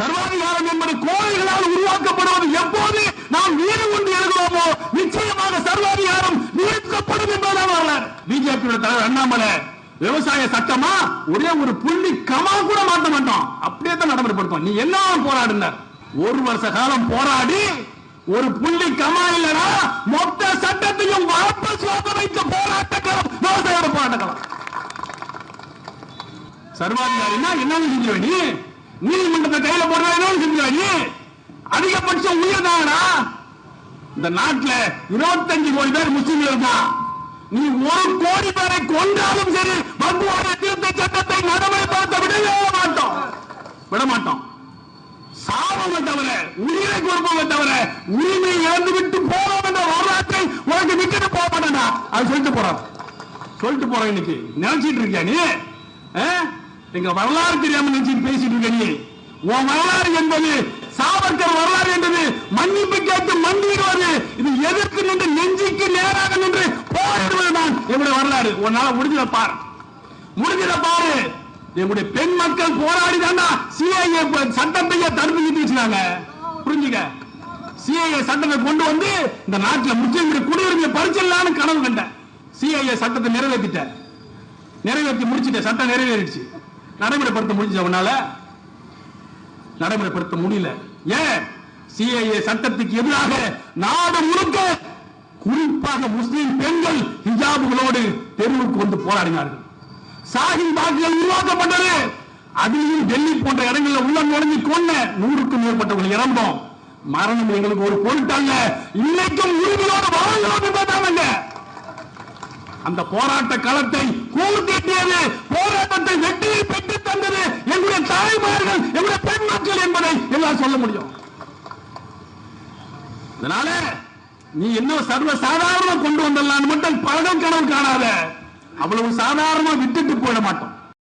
சர்வாதிகாரம் என்பது கோயில்களால் உருவாக்கப்படுவது எப்போது நாம் வீடு ஒன்று எழுதுவோமோ நிச்சயமாக சர்வாதிகாரம் நீக்கப்படும் என்பதுதான் வரலாறு. பிஜேபியோட தலைவர் அண்ணாமலை விவசாய சட்டமா? ஒரே ஒரு புள்ளி கமா கூட மாட்ட மாட்டோம். அப்படியே தான் நடைமுறைப்படுத்தும் நீ எல்லாம் போராடுனார்? ஒரு வருஷ காலம் போராடி ஒரு புள்ளி கமா இல்லனா மொத்த சட்டத்தையும் வாபஸ் வாங்க வைக்க போராட்டக்கலாம் விவசாய போராட்டக்கலாம் சர்வாதிகாரின்னா என்ன செஞ்சிருவ நீ? நீதிமன்றத்தை கையில போடுறாங்க என்ன நீ? அதிகபட்சம் உயிர் இந்த நாட்டுல இருபத்தஞ்சு கோடி பேர் முஸ்லீம்கள் இருக்கான் நீ ஒரு கோடி பேரை கொண்டாலும் சரி வங்குவார திருத்த சட்டத்தை நடைமுறைப்படுத்த விடவே மாட்டோம். விட மாட்டோம். சாபமே தவிர உயிரை கொடுப்போமே தவிர உரிமை இழந்து விட்டு போறோம் என்ற வரலாற்றை உனக்கு விட்டுட்டு போக மாட்டேன்டா. அது சொல்லிட்டு போறான். சொல்லிட்டு போறேன் இன்னைக்கு. நினைச்சிட்டு இருக்கியா நீ? நீங்க எங்க வரலாறு தெரியாம நினைச்சு பேசிட்டு இருக்க நீ. உன் வரலாறு என்பது சாவர்கர் வரலாறு என்பது மன்னிப்பு கேட்டு மண்டிடுவது இது எதிர்த்து நின்று நெஞ்சுக்கு நேராக நின்று போராடுவதுதான் என்னுடைய வரலாறு. உன்னால முடிஞ்சத பாரு. முடிஞ்சத பாரு. என்னுடைய பெண் மக்கள் போராடி தாண்டா சிஐஏ சட்டத்தையே தடுத்து நிறுத்தி வச்சுனாங்க புரிஞ்சுக்க? சிஐஏ சட்டத்தை கொண்டு வந்து இந்த நாட்டில் முஸ்லிம்களுடைய குடியுரிமையை பறிச்சிடலான்னு கனவு கண்டேன். சிஐஏ சட்டத்தை நிறைவேற்றிட்டேன் நிறைவேற்றி முடிச்சிட்டேன். சட்டம் நிறைவேறிடுச்சு. நடைமுறைப்படுத்த முடிஞ்ச உன்னால? நடைமுறைப்படுத்த முடியல. ஏன்? சிஐஏ சட்டத்துக்கு எதிராக நாடு முழுக்க குறிப்பாக முஸ்லிம் பெண்கள் ஹிஜாபுகளோடு தெருவுக்கு வந்து போராடினார்கள். சாகின் பாக்குகள் உருவாக்கப்பட்டது. அதிலும் டெல்லி போன்ற இடங்களில் உள்ள நுழைஞ்சு கொண்ட நூறுக்கும் மேற்பட்டவர்கள் இறந்தோம். மரணம் எங்களுக்கு ஒரு பொருட்டல்ல இன்னைக்கும் உரிமையோடு வாழ்கிறோம் அந்த போராட்ட களத்தை கூர்த்திட்டியது எல்லாம் சொல்ல முடியும். அதனால நீ என்ன சர்வ சாதாரணம் கொண்டு வந்தலான்னு மட்டும் பழகம் கனவு காணாத. அவ்வளவு சாதாரணமா விட்டுட்டு போயிட மாட்டோம்.